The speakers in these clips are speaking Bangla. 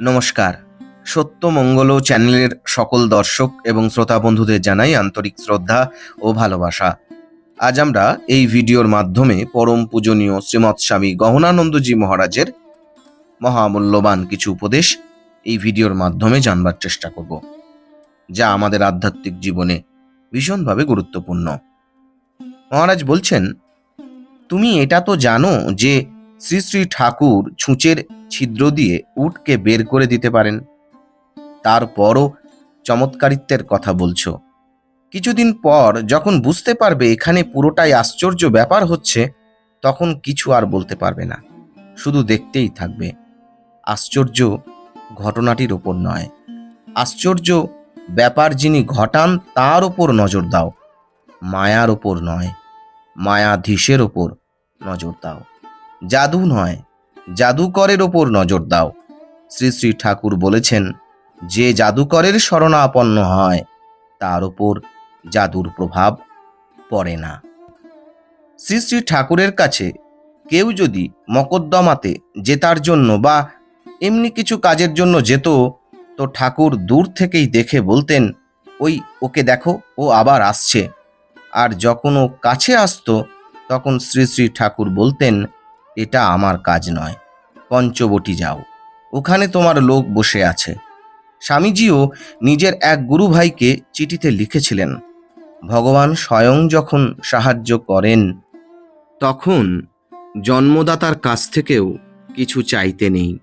নমস্কার। সত্যমঙ্গল চ্যানেলের সকল দর্শক এবং শ্রোতা বন্ধুদের জানাই আন্তরিক শ্রদ্ধা ও ভালোবাসা। আজ আমরা এই ভিডিওর মাধ্যমে পরম পূজনীয় শ্রীমৎ স্বামী গহনানন্দজি মহারাজের মহামূল্যবান কিছু উপদেশ এই ভিডিওর মাধ্যমে জানবার চেষ্টা করব, যা আমাদের আধ্যাত্মিক জীবনে ভীষণভাবে গুরুত্বপূর্ণ। মহারাজ বলছেন, তুমি এটা তো জানো যে শ্রী শ্রী ঠাকুর ছুঁচের ছিদ্র দিয়ে উটকে বের করে দিতে পারেন। তারপরও চমৎকারিত্বের কথা বলছো। কিছুদিন পর যখন বুঝতে পারবে এখানে পুরোটাই আশ্চর্য ব্যাপার হচ্ছে, তখন কিছু আর বলতে পারবে না। শুধু দেখতেই থাকবে। আশ্চর্য ঘটনাটির ওপর নয়। আশ্চর্য ব্যাপার যিনি ঘটান তার ওপর নজর দাও। মায়ার ওপর নয়। মায়াধীশের ওপর নজর দাও। জাদু নয়, জাদুকরের ওপর নজর দাও। শ্রী শ্রী ঠাকুর বলেছেন, যে জাদুকরের শরণাপন্ন হয়, তার ওপর জাদুর প্রভাব পড়ে না। শ্রী শ্রী ঠাকুরের কাছে কেউ যদি মকদ্দমাতে জেতার জন্য বা এমনি কিছু কাজের জন্য যেত, তো ঠাকুর দূর থেকেই দেখে বলতেন, ওই ওকে দেখো, ও আবার আসছে। আর যখন ও কাছে আসতো, তখন শ্রী শ্রী ঠাকুর বলতেন এটা আমার কাজ নয়। পঞ্চবটি যাও। ওখানে তোমার লোক বসে আছে। স্বামীজিও নিজের এক গুরু ভাইকে চিঠিতে লিখেছিলেন, ভগবান স্বয়ং যখন সাহায্য করেন, তখন জন্মদাতার কাছ থেকেও কিছু চাইতে নেই।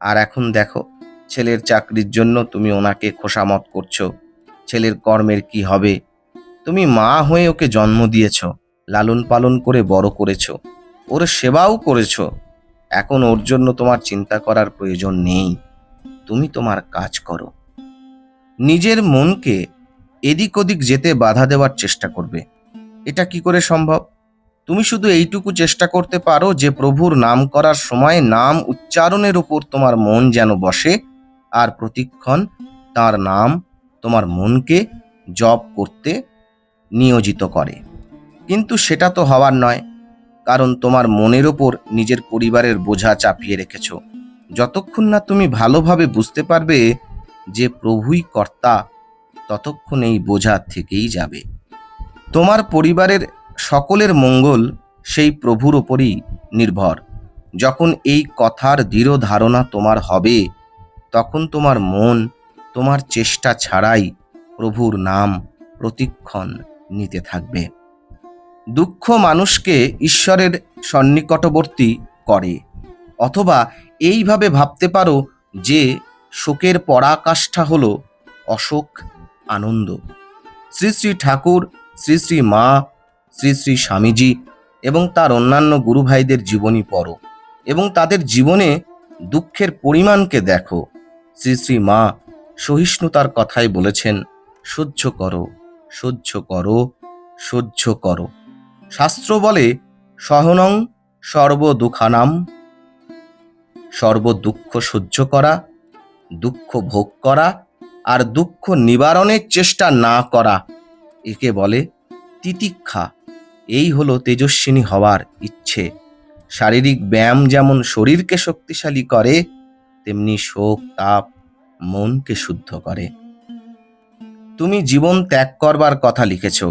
আর এখন দেখো, ছেলের চাকরির জন্য তুমি ওনাকে খোসামত করছ। ছেলের কর্মের কি হবে? তুমি মা হয়ে ওকে জন্ম দিয়েছ, লালন পালন করে বড় করেছ। ওর সেবাও করেছ। এখন ওর জন্য তোমার চিন্তা করার প্রয়োজন নেই। তুমি তোমার কাজ করো। নিজের মনকে এদিক ওদিক যেতে বাধা দেওয়ার চেষ্টা করবে। এটা কি করে সম্ভব? তুমি শুধু এইটুকু চেষ্টা করতে পারো যে প্রভুর নাম করার সময় নাম উচ্চারণের উপর তোমার মন যেন বসে আর প্রতিক্ষণ তার নাম তোমার মনকে জপ করতে নিয়োজিত করে। কিন্তু সেটা তো হওয়ার নয়। কারণ তোমার মনের ওপর নিজের পরিবারের বোঝা চাপিয়ে রেখেছ। যতক্ষণ না তুমি ভালোভাবে বুঝতে পারবে যে প্রভুই কর্তা, ততক্ষণ এই বোঝা থেকেই যাবে। তোমার পরিবারের সকলের মঙ্গল সেই প্রভুর ওপরই নির্ভর। যখন এই কথার দৃঢ় ধারণা তোমার হবে, তখন তোমার মন, তোমার চেষ্টা ছাড়াই প্রভুর নাম প্রতিক্ষণ নিতে থাকবে। দুঃখ মানুষকে ঈশ্বরের সন্নিকটবর্তী করে। অথবা এইভাবে ভাবতে পারো যে শোকের পরাকাষ্ঠা হল অশোক আনন্দ। শ্রী শ্রী ঠাকুর, শ্রী শ্রী মা, শ্রী শ্রী স্বামীজি এবং তার অন্যান্য গুরু ভাইদের জীবনী পড়ো এবং তাদের জীবনে দুঃখের পরিমাণকে দেখো। শ্রী শ্রী মা সহিষ্ণুতার কথাই বলেছেন, সহ্য করো সহ্য করো সহ্য করো। শাস্ত্র বলে, সহনং সর্বদুখানাম। সর্বদুঃখ সহ্য করা, দুঃখ ভোগ করা, আর দুঃখ নিবারণের চেষ্টা না করা, একে বলে তিতিক্ষা। এই হলো তেজস্বিনী হওয়ার ইচ্ছে। শারীরিক ব্যায়াম যেমন শরীরকে শক্তিশালী করে, তেমনি শোক, তাপ, মনকে শুদ্ধ করে। তুমি জীবন ত্যাগ করবার কথা লিখেছ।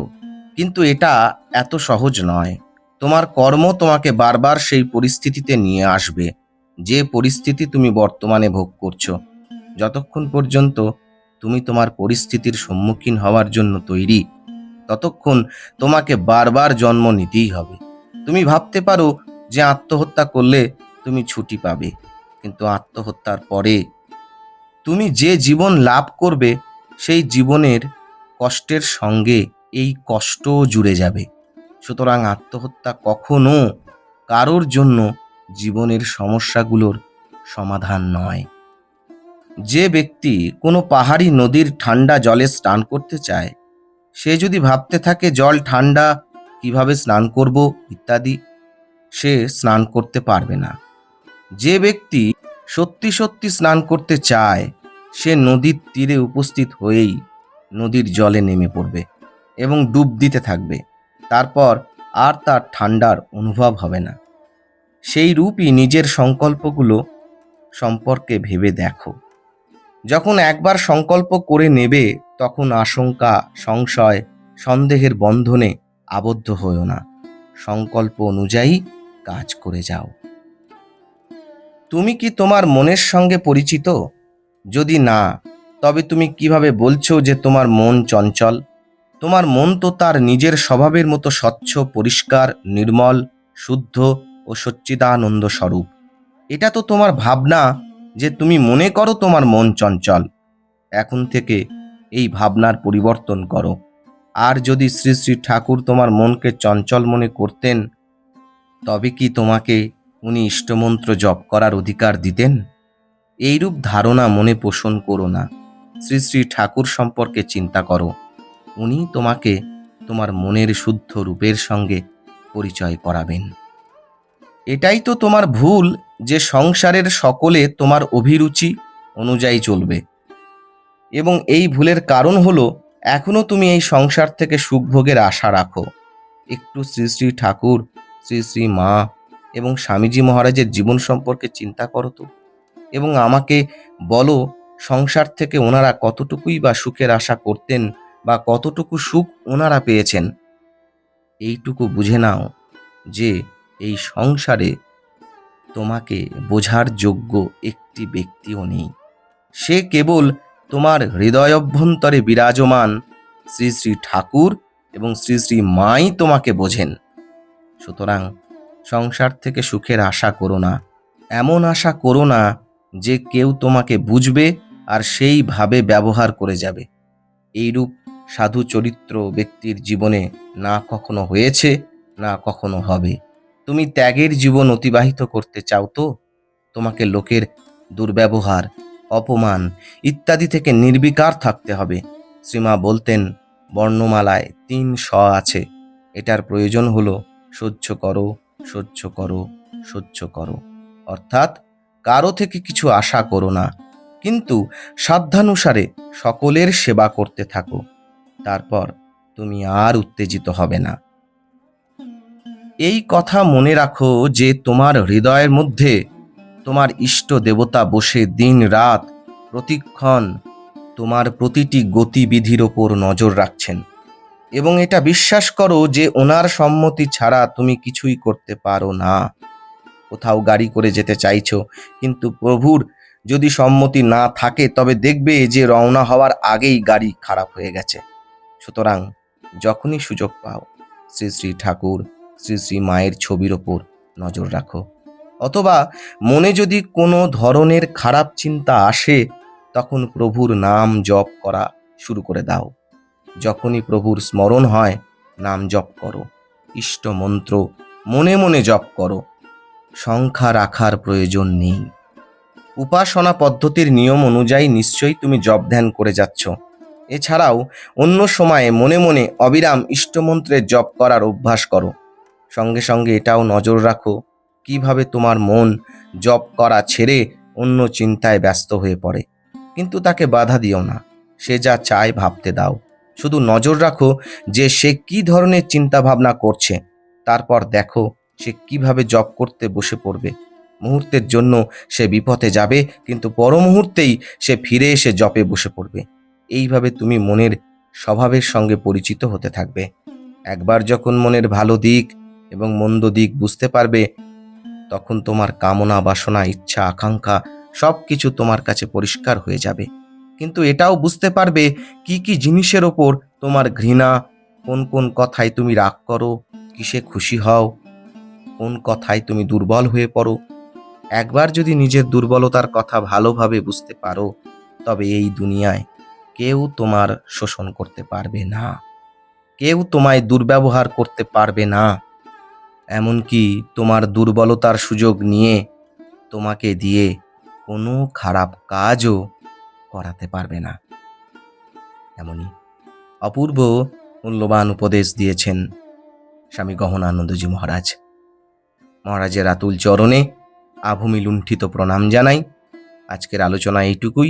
কিন্তু এটা এত সহজ নয়। তোমার কর্ম তোমাকে বারবার সেই পরিস্থিতিতে নিয়ে আসবে, যে পরিস্থিতি তুমি বর্তমানে ভোগ করছ। যতক্ষণ পর্যন্ত তুমি তোমার পরিস্থিতির সম্মুখীন হওয়ার জন্য তৈরি, ততক্ষণ তোমাকে বারবার জন্ম নিতেই হবে। তুমি ভাবতে পারো যে আত্মহত্যা করলে তুমি ছুটি পাবে, কিন্তু আত্মহত্যার পরে তুমি যে জীবন লাভ করবে, সেই জীবনের কষ্টের সঙ্গে এই কষ্টও জুড়ে যাবে। সুতরাং আত্মহত্যা কখনো কারোর জন্য জীবনের সমস্যাগুলোর সমাধান নয়। যে ব্যক্তি কোনো পাহাড়ি নদীর ঠান্ডা জলে স্নান করতে চায়, সে যদি ভাবতে থাকে জল ঠান্ডা কীভাবে স্নান করব ইত্যাদি, সে স্নান করতে পারবে না। যে ব্যক্তি সত্যি সত্যি স্নান করতে চায়, সে নদীর তীরে উপস্থিত হয়েই নদীর জলে নেমে পড়বে। এবং ডুব দিতে থাকবে। তারপর আর তার ঠান্ডার অনুভব হবে না। সেই রূপই নিজের সংকল্পগুলো সম্পর্কে ভেবে দেখো। যখন একবার সংকল্প করে নেবে, তখন আশঙ্কা, সংশয়, সন্দেহের বন্ধনে আবদ্ধ হয়েও না। সংকল্প অনুযায়ী কাজ করে যাও। তুমি কি তোমার মনের সঙ্গে পরিচিত? যদি না, তবে তুমি কীভাবে বলছো যে তোমার মন চঞ্চল? তোমার মন তো তার নিজের স্বভাবের মতো স্বচ্ছ, পরিষ্কার, নির্মল, শুদ্ধ ও সচ্চিদানন্দ স্বরূপ। এটা তো তোমার ভাবনা যে তুমি মনে করো তোমার মন চঞ্চল। এখন থেকে এই ভাবনার পরিবর্তন করো। আর যদি শ্রী শ্রী ঠাকুর তোমার মনকে চঞ্চল মনে করতেন, তবে কি তোমাকে উনি ইষ্টমন্ত্র জপ করার অধিকার দিতেন? এইরূপ ধারণা মনে পোষণ করো না। শ্রী শ্রী ঠাকুর সম্পর্কে চিন্তা করো। উনি তোমাকে তোমার মনের শুদ্ধ রূপের সঙ্গে পরিচয় করাবেন। এটাই তো তোমার ভুল যে সংসারের সকলে তোমার অভিরুচি অনুযায়ী চলবে। এবং এই ভুলের কারণ হলো, এখনও তুমি এই সংসার থেকে সুখভোগের আশা রাখো। একটু শ্রী শ্রী ঠাকুর, শ্রী শ্রী মা এবং স্বামীজি মহারাজের জীবন সম্পর্কে চিন্তা করো তো। এবং আমাকে বলো, সংসার থেকে ওনারা কতটুকুই বা সুখের আশা করতেন বা কতটুকু সুখ ওনারা পেয়েছেন। এইটুকু বুঝে নাও যে এই সংসারে তোমাকে বোঝার যোগ্য একটি ব্যক্তিও নেই। সে কেবল তোমার হৃদয় অভ্যন্তরে বিরাজমান শ্রী শ্রী ঠাকুর এবং শ্রী শ্রী মাই তোমাকে বোঝেন। সুতরাং সংসার থেকে সুখের আশা করো না, এমন আশা করো না যে কেউ তোমাকে বুঝবে আর সেইভাবে ব্যবহার করে যাবে। এইরূপ সাধু চরিত্র ব্যক্তির জীবনে না কখনো হয়েছে, না কখনো হবে। তুমি ত্যাগের জীবন অতিবাহিত করতে চাও তো? তোমাকে লোকের দুর্ব্যবহার, অপমান ইত্যাদি থেকে নির্বিকার থাকতে হবে। শ্রীমা বলতেন, বর্ণমালায় তিন স আছে। এটার প্রয়োজন হলো, সহ্য করো সহ্য করো সহ্য করো। অর্থাৎ, কারও থেকে কিছু আশা করো না। কিন্তু সাধ্যানুসারে সকলের সেবা করতে থাকো। তারপর তুমি আর উত্তেজিত হবে না। এই কথা মনে রাখো যে তোমার হৃদয়ের মধ্যে তোমার ইষ্ট দেবতা বসে দিন রাত প্রতিক্ষণ তোমার প্রতিটি গতিবিধির ওপর নজর রাখছেন। এবং এটা বিশ্বাস করো যে ওনার সম্মতি ছাড়া তুমি কিছুই করতে পারো না। কোথাও গাড়ি করে যেতে চাইছো, কিন্তু প্রভুর যদি সম্মতি না থাকে, তবে দেখবে যে রওনা হওয়ার আগেই গাড়ি খারাপ হয়ে গেছে। সুতরাং যখনই সুযোগ পাও, শ্রী শ্রী ঠাকুর, শ্রী শ্রী মায়ের ছবির ওপর নজর রাখো। অথবা মনে যদি কোনো ধরনের খারাপ চিন্তা আসে, তখন প্রভুর নাম জপ করা শুরু করে দাও। যখনই প্রভুর স্মরণ হয়, নাম জপ করো। ইষ্ট মন্ত্র মনে মনে জপ করো। সংখ্যা রাখার প্রয়োজন নেই। উপাসনা পদ্ধতির নিয়ম অনুযায়ী নিশ্চয়ই তুমি জপ ধ্যান করে যাচ্ছ। এছাড়াও অন্য সময়ে মনে মনে অবিরাম ইষ্টমন্ত্রের জপ করার অভ্যাস করো। সঙ্গে সঙ্গে এটাও নজর রাখো, কীভাবে তোমার মন জপ করা ছেড়ে অন্য চিন্তায় ব্যস্ত হয়ে পড়ে। কিন্তু তাকে বাধা দিও না, সে যা চায় ভাবতে দাও। শুধু নজর রাখো যে সে কি ধরনের চিন্তা ভাবনা করছে, তারপর দেখো সে কীভাবে জপ করতে বসে পড়বে। মুহূর্তের জন্য সে বিপথে যাবে, কিন্তু পর মুহূর্তেই সে ফিরে এসে জপে বসে পড়বে। এইভাবে তুমি মনের স্বভাবের সঙ্গে পরিচিত হতে থাকবে। একবার যখন মনের ভালো দিক এবং মন্দ দিক বুঝতে পারবে, তখন তোমার কামনা, বাসনা, ইচ্ছা, আকাঙ্ক্ষা সব কিছু তোমার কাছে পরিষ্কার হয়ে যাবে। কিন্তু এটাও বুঝতে পারবে কি কি জিনিসের ওপর তোমার ঘৃণা, কোন কোন কথায় তুমি রাগ করো, কিসে খুশি হও, কোন কথায় তুমি দুর্বল হয়ে পড়ো। একবার যদি নিজের দুর্বলতার কথা ভালোভাবে বুঝতে পারো, তবে এই দুনিয়ায় কেউ তোমার শোষণ করতে পারবে না। কেউ তোমায় দুর্ব্যবহার করতে পারবে না। এমনকি তোমার দুর্বলতার সুযোগ নিয়ে তোমাকে দিয়ে কোনো খারাপ কাজও করাতে পারবে না। এমনই অপূর্ব মূল্যবান উপদেশ দিয়েছেন স্বামী গহনানন্দজি মহারাজ। মহারাজের আতুল চরণে আভূমি লুণ্ঠিত প্রণাম জানাই। আজকের আলোচনা এইটুকুই।